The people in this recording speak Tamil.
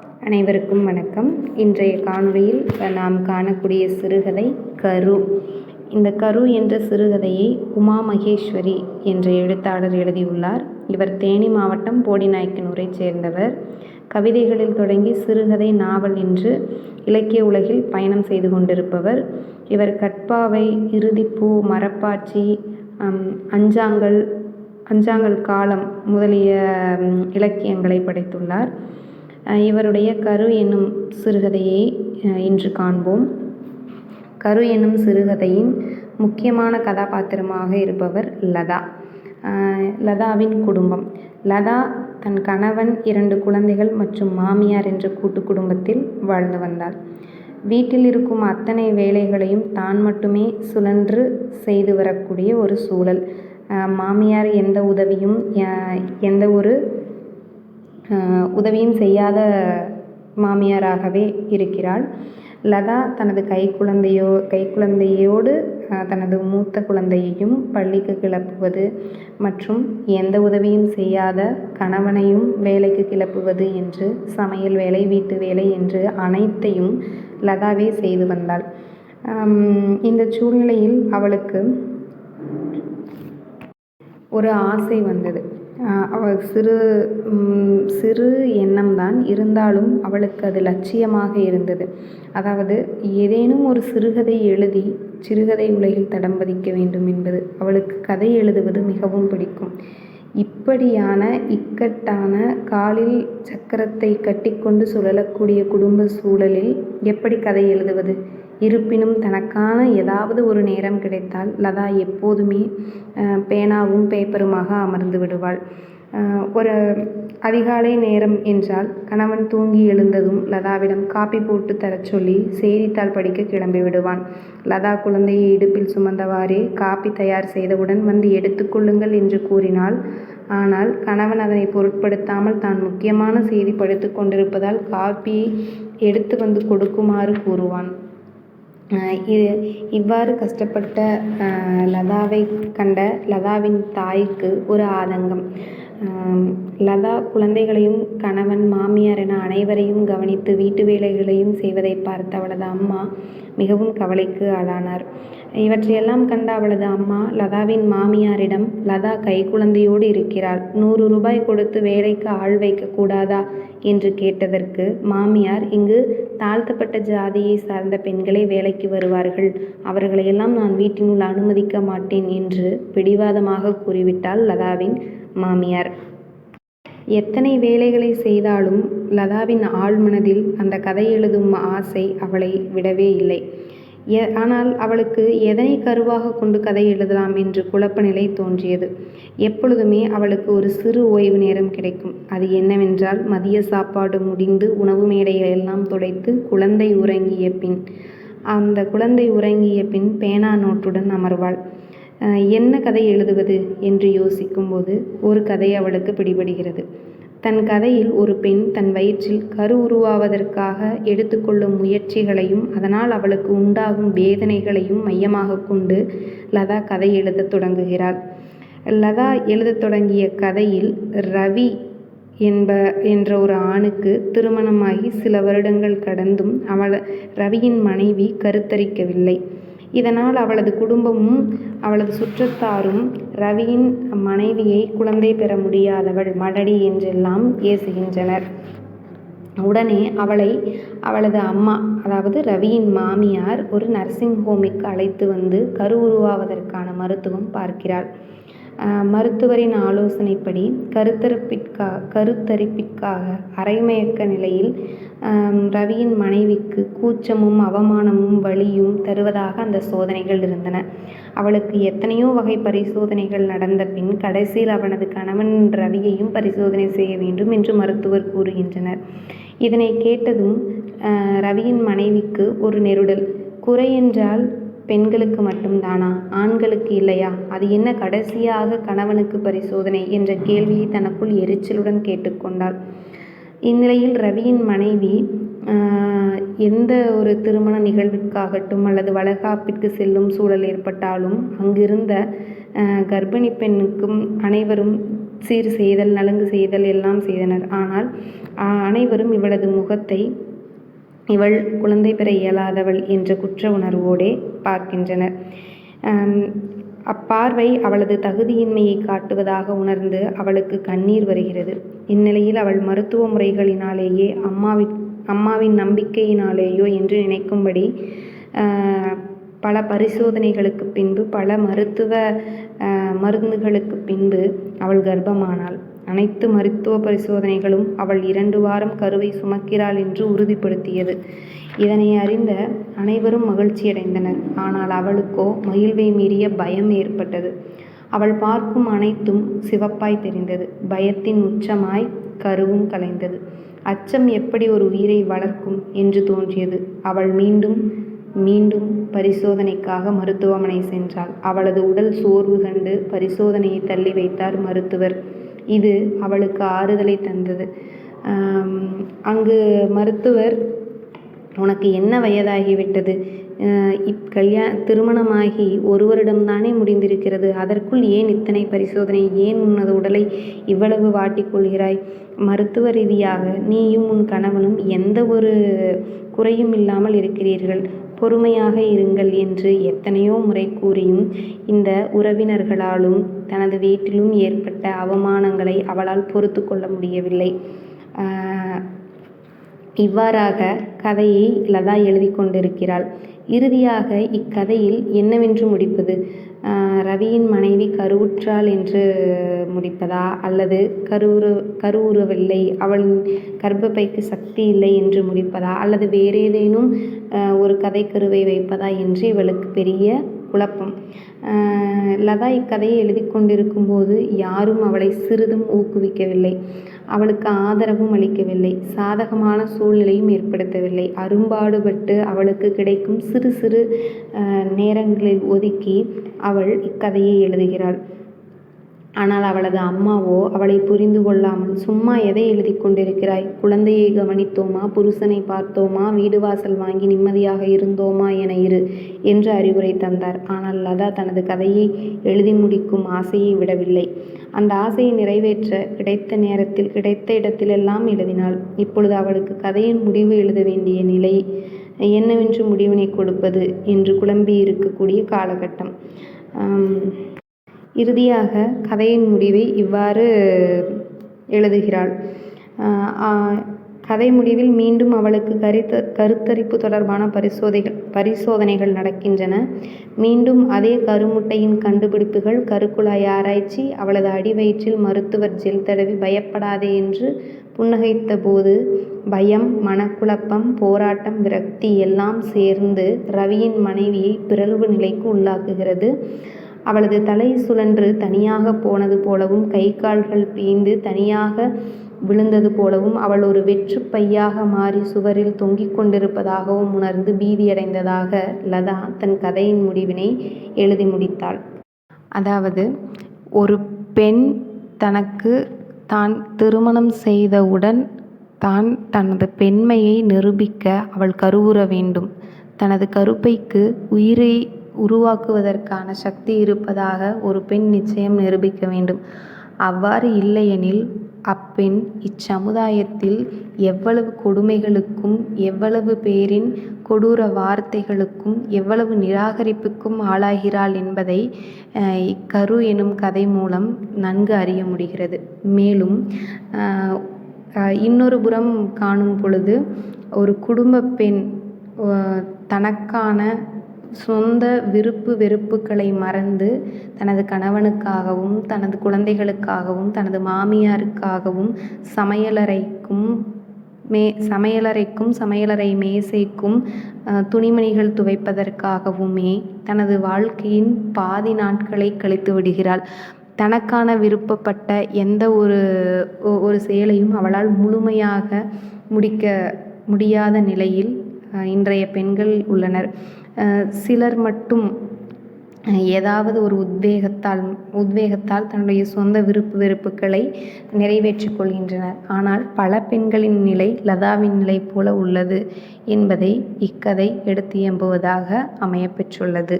அனைவருக்கும் வணக்கம். இன்றைய காணொளியில் நாம் காணக்கூடிய சிறுகதை கரு. இந்த கரு என்ற சிறுகதையை உமா மகேஸ்வரி என்ற எழுத்தாளர் எழுதியுள்ளார். இவர் தேனி மாவட்டம் போடிநாயக்கனூரைச் சேர்ந்தவர். கவிதைகளில் தொடங்கி சிறுகதை நாவல் என்று இலக்கிய உலகில் பயணம் செய்து கொண்டிருப்பவர். இவர் கட்பாவை இறுதிப்பூ மரப்பாச்சி அஞ்சாங்கல் அஞ்சாங்கல் காலம் முதலிய இலக்கியங்களை படைத்துள்ளார். இவருடைய கரு என்னும் சிறுகதையை இன்று காண்போம். கரு என்னும் சிறுகதையின் முக்கியமான கதாபாத்திரமாக இருப்பவர் லதா. லதாவின் குடும்பம். லதா தன் கணவன் இரண்டு குழந்தைகள் மற்றும் மாமியார் என்ற கூட்டு குடும்பத்தில் வாழ்ந்து வந்தாள். வீட்டில் இருக்கும் அத்தனை வேலைகளையும் தான் மட்டுமே சுழன்று செய்து வரக்கூடிய ஒரு சூழல். மாமியார் எந்த உதவியும் எந்த ஒரு உதவியும் செய்யாத மாமியாராகவே இருக்கிறாள். லதா தனது கைக்குழந்தையோ கைக்குழந்தையோடு தனது மூத்த குழந்தையையும் பள்ளிக்கு கிளப்புவது மற்றும் எந்த உதவியும் செய்யாத கணவனையும் வேலைக்கு கிளப்புவது என்று சமையல் வேலை வீட்டு வேலை என்று அனைத்தையும் லதாவே செய்து வந்தாள். இந்த சூழ்நிலையில் அவளுக்கு ஒரு ஆசை வந்தது. அவள் சிறு சிறு எண்ணம் தான் இருந்தாலும் அவளுக்கு அது லட்சியமாக இருந்தது. அதாவது ஏதேனும் ஒரு சிறுகதை எழுதி சிறுகதை உலகில் தடம் பதிக்க வேண்டும் என்பது அவளுக்கு கதை எழுதுவது மிகவும் பிடிக்கும். இப்படியான இக்கட்டான காலில் சக்கரத்தை கட்டிக்கொண்டு சுழலக்கூடிய குடும்ப சூழலில் எப்படி கதை எழுதுவது? இருப்பினும் தனக்கான ஏதாவது ஒரு நேரம் கிடைத்தால் லதா எப்போதுமே பேனாவும் பேப்பருமாக அமர்ந்து விடுவாள். ஒரு அதிகாலை நேரம் என்றால் கணவன் தூங்கி எழுந்ததும் லதாவிடம் காப்பி போட்டு தரச் சொல்லி செய்தித்தாள் படிக்க கிளம்பி விடுவான். லதா குழந்தையை இடுப்பில் சுமந்தவாறே காப்பி தயார் செய்தவுடன் வந்து எடுத்துக்கொள்ளுங்கள் என்று கூறினாள். ஆனால் கணவன் அதனை பொருட்படுத்தாமல் தான் முக்கியமான செய்தி படித்து கொண்டிருப்பதால் காப்பியை எடுத்து வந்து கொடுக்குமாறு கூறுவான். இது இவ்வாறு கஷ்டப்பட்ட லதாவை கண்ட லதாவின் தாய்க்கு ஒரு ஆதங்கம். லதா குழந்தைகளையும் கணவன் மாமியார் என அனைவரையும் கவனித்து வீட்டு வேலைகளையும் செய்வதை பார்த்த அவளது அம்மா மிகவும் கவலைக்கு ஆளானார். இவற்றையெல்லாம் கண்ட அவளது அம்மா லதாவின் மாமியாரிடம் லதா கைக்குழந்தையோடு இருக்கிறாள். நூறு ரூபாய் கொடுத்து வேலைக்கு ஆள் வைக்கக்கூடாதா என்று கேட்டதற்கு மாமியார் இங்கு தாழ்த்தப்பட்ட ஜாதியை சார்ந்த பெண்களே வேலைக்கு வருவார்கள். அவர்களையெல்லாம் நான் வீட்டினுள் அனுமதிக்க மாட்டேன் என்று பிடிவாதமாக கூறிவிட்டாள் லதாவின் மாமியார். எத்தனை வேலைகளை செய்தாலும் லதாவின் ஆழ்மனதில் அந்த கதை எழுதும் ஆசை அவளை விடவே இல்லை. ஆனால் அவளுக்கு எதனை கருவாக கொண்டு கதை எழுதலாம் என்று குழப்ப நிலை தோன்றியது. எப்பொழுதுமே அவளுக்கு ஒரு சிறு ஓய்வு நேரம் கிடைக்கும். அது என்னவென்றால் மதிய சாப்பாடு முடிந்து உணவு மேடையை எல்லாம் துடைத்து குழந்தை உறங்கிய பின் அந்த குழந்தை உறங்கிய பின் பேனா நோட்டுடன் அமர்வாள். என்ன கதை எழுதுவது என்று யோசிக்கும்போது ஒரு கதை அவளுக்கு பிடிபடுகிறது. தன் கதையில் ஒரு பெண் தன் வயிற்றில் கரு உருவாவதற்காக எடுத்துக்கொள்ளும் முயற்சிகளையும் அதனால் அவளுக்கு உண்டாகும் வேதனைகளையும் மையமாக கொண்டு லதா கதை எழுதத் தொடங்குகிறாள். லதா எழுதத் தொடங்கிய கதையில் ரவி என்ப என்ற ஒரு ஆணுக்கு திருமணமாகி சில வருடங்கள் கடந்தும் அவள் ரவியின் மனைவி கருத்தரிக்கவில்லை. இதனால் அவளது குடும்பமும் அவளது சுற்றத்தாரும் ரவியின் மனைவியை குழந்தை பெற முடியாதவள் மடடி என்றெல்லாம் ஏசுகின்றனர். உடனே அவளை அவளது அம்மா அதாவது ரவியின் மாமியார் ஒரு நர்சிங் ஹோமுக்கு அழைத்து வந்து கரு உருவாவதற்கான மருத்துவம் பார்க்கிறாள். மருத்துவரின் ஆலோசனைப்படி கருத்தரிப்பிற்கா கருத்தரிப்பிற்காக அரைமயக்க நிலையில் ரவியின் மனைவிக்கு கூச்சமும் அவமானமும் வலியும் தருவதாக அந்த சோதனைகள் இருந்தன. அவளுக்கு எத்தனையோ வகை பரிசோதனைகள் நடந்த பின் கடைசியில் அவனது கணவன் ரவியையும் பரிசோதனை செய்ய வேண்டும் என்று மருத்துவர் கூறுகின்றனர். இதனை கேட்டதும் ரவியின் மனைவிக்கு ஒரு நெருடல் குறை என்றால் பெண்களுக்கு மட்டும்தானா? ஆண்களுக்கு இல்லையா? அது என்ன கடைசியாக கணவனுக்கு பரிசோதனை? என்ற கேள்வியை தனக்குள் எரிச்சலுடன் கேட்டுக்கொண்டாள் இந்நிலையில் ரவியின் மனைவி எந்த ஒரு திருமண நிகழ்விற்காகட்டும் அல்லது வளகாப்பிற்கு செல்லும் சூழல் ஏற்பட்டாலும் அங்கிருந்த கர்ப்பிணி பெண்ணுக்கும் அனைவரும் சீர் செய்தல் நலங்கு செய்தல் எல்லாம் செய்தனர். ஆனால் அனைவரும் இவளது முகத்தை இவள் குழந்தை பெற இயலாதவள் என்ற குற்ற உணர்வோடே பார்க்கின்றனர். அப்பார்வை அவளது தகுதியின்மையை காட்டுவதாக உணர்ந்து அவளுக்கு கண்ணீர் வருகிறது. இந்நிலையில் அவள் மருத்துவ முறைகளினாலேயே அம்மாவின் அம்மாவின் நம்பிக்கையினாலேயோ என்று நினைக்கும்படி பல பரிசோதனைகளுக்கு பின்பு பல மருத்துவ மருந்துகளுக்கு பின்பு அவள் கர்ப்பமானாள். அனைத்து மருத்துவ பரிசோதனைகளும் அவள் இரண்டு வாரம் கருவை சுமக்கிறாள் என்று உறுதிப்படுத்தியது. இதனை அறிந்த அனைவரும் மகிழ்ச்சியடைந்தனர். ஆனால் அவளுக்கோ மகிழ்வை மீறிய பயம் ஏற்பட்டது. அவள் பார்க்கும் அனைத்தும் சிவப்பாய் தெரிந்தது. பயத்தின் உச்சமாய் கருவும் கலைந்தது. அச்சம் எப்படி ஒரு உயிரை வளர்க்கும்? என்று தோன்றியது. அவள் மீண்டும் மீண்டும் பரிசோதனைக்காக மருத்துவமனை சென்றாள். அவளது உடல் சோர்வு கண்டு பரிசோதனையை தள்ளி வைத்தார் மருத்துவர். இது அவளுக்கு ஆறுதலை தந்தது. அங்கு மருத்துவர் உனக்கு என்ன வயதாகிவிட்டது? இப் கல்யா திருமணமாகி ஒரு வருடம்தானே முடிந்திருக்கிறது. அதற்குள் ஏன் இத்தனை பரிசோதனை? ஏன் உனது உடலை இவ்வளவு வாட்டிக்கொள்கிறாய்? மருத்துவ ரீதியாக நீயும் உன் கணவனும் எந்த ஒரு குறையும் இல்லாமல் இருக்கிறீர்கள். பொறுமையாக இருங்கள் என்று எத்தனையோ முறை கூறியும் இந்த உறவினர்களாலும் தனது வீட்டிலும் ஏற்பட்ட அவமானங்களை அவளால் பொறுத்து கொள்ள முடியவில்லை. இவ்வாறாக கதையை லதா எழுதி கொண்டிருக்கிறாள். இறுதியாக இக்கதையில் என்னவென்று முடிப்பது? ரவியின் மனைவி கருவுற்றாள் என்று முடிப்பதா? அல்லது கருவுறு கருவுறவில்லை அவள் கர்ப்பப்பைக்கு சக்தி இல்லை என்று முடிப்பதா? அல்லது வேறேதேனும் ஒரு கதைக்கருவை வைப்பதா? என்று இவளுக்கு பெரிய குழப்பம். லதா இக்கதையை எழுதி கொண்டிருக்கும்போது யாரும் அவளை சிறிதும் ஊக்குவிக்கவில்லை. அவளுக்கு ஆதரவும் அளிக்கவில்லை. சாதகமான சூழ்நிலையும் ஏற்படுத்தவில்லை. அரும்பாடுபட்டு அவளுக்கு கிடைக்கும் சிறு சிறு நேரங்களில் ஒதுக்கி அவள் இக்கதையை எழுதுகிறாள். ஆனால் அவளது அம்மாவோ அவளை புரிந்து கொள்ளாமல் சும்மா எதை எழுதி கொண்டிருக்கிறாய்? குழந்தையை கவனித்தோமா? புருஷனை பார்த்தோமா? வீடு வாசல் வாங்கி நிம்மதியாக இருந்தோமா என இரு என்று அறிவுரை தந்தார். ஆனால் லதா தனது கதையை எழுதி முடிக்கும் ஆசையை விடவில்லை. அந்த ஆசையை நிறைவேற்ற கிடைத்த நேரத்தில் கிடைத்த இடத்திலெல்லாம் எழுதினாள். இப்பொழுது அவளுக்கு கதையின் முடிவு எழுத வேண்டிய நிலை என்னவென்று முடிவினை கொடுப்பது என்று குழம்பி இருக்கக்கூடிய காலகட்டம் இறுதியாக கதையின் முடிவை இவ்வாறு எழுதுகிறாள். கதை முடிவில் மீண்டும் அவளுக்கு கருத்த கருத்தரிப்பு தொடர்பான பரிசோதைகள் பரிசோதனைகள் நடக்கின்றன. மீண்டும் அதே கருமுட்டையின் கண்டுபிடிப்புகள் கருக்குழாய் ஆராய்ச்சி அவளது அடிவயிற்றில் மருத்துவர் ஜெல் தடவி பயப்படாதே என்று புன்னகைத்த போது பயம் மனக்குழப்பம் போராட்டம் விரக்தி எல்லாம் சேர்ந்து ரவியின் மனைவியை பிறழ்வு நிலைக்கு உள்ளாக்குகிறது. அவளது தலை சுழன்று தனியாக போனது போலவும் கை கால்கள் பீந்து தனியாக விழுந்தது போலவும் அவள் ஒரு வெற்று பையாக மாறி சுவரில் தொங்கிக் கொண்டிருப்பதாகவும் உணர்ந்து பீதியடைந்ததாக லதா தன் கதையின் முடிவினை எழுதி முடித்தாள். அதாவது ஒரு பெண் தனக்கு தான் திருமணம் செய்தவுடன் தான் தனது பெண்மையை நிரூபிக்க அவள் கருவுற வேண்டும். தனது கருப்பைக்கு உயிரை உருவாக்குவதற்கான சக்தி இருப்பதாக ஒரு பெண் நிச்சயம் நிரூபிக்க வேண்டும். அவ்வாறு இல்லையெனில் அப்பெண் இச்சமுதாயத்தில் எவ்வளவு கொடுமைகளுக்கும் எவ்வளவு பேரின் கொடூர வார்த்தைகளுக்கும் எவ்வளவு நிராகரிப்புக்கும் ஆளாகிறாள் என்பதை கரு எனும் கதை மூலம் நன்கு அறிய முடிகிறது. மேலும் இன்னொரு புறம் காணும் பொழுது ஒரு குடும்ப பெண் தனக்கான சொந்த விருப்பு வெறுப்புகளை மறந்து தனது கணவனுக்காகவும் தனது குழந்தைகளுக்காகவும் தனது மாமியாருக்காகவும் சமையலறைக்கும் மே சமையலறைக்கும் சமையலறை மேசைக்கும் துணிமணிகள் துவைப்பதற்காகவுமே தனது வாழ்க்கையின் பாதி நாட்களை கழித்து விடுகிறாள். தனக்கான விருப்பப்பட்ட எந்த ஒரு ஒரு செயலையும் அவளால் முழுமையாக முடிக்க முடியாத நிலையில் இன்றைய பெண்கள் உள்ளனர். சிலர் மட்டும் ஏதாவது ஒரு உத்வேகத்தால் உத்வேகத்தால் தன்னுடைய சொந்த விருப்பு வெறுப்புகளை நிறைவேற்றிக் கொள்கின்றனர். ஆனால் பல பெண்களின் நிலை லதாவின் நிலை போல உள்ளது என்பதை இக்கதை எடுத்து எம்புவதாக அமையப்பெற்றுள்ளது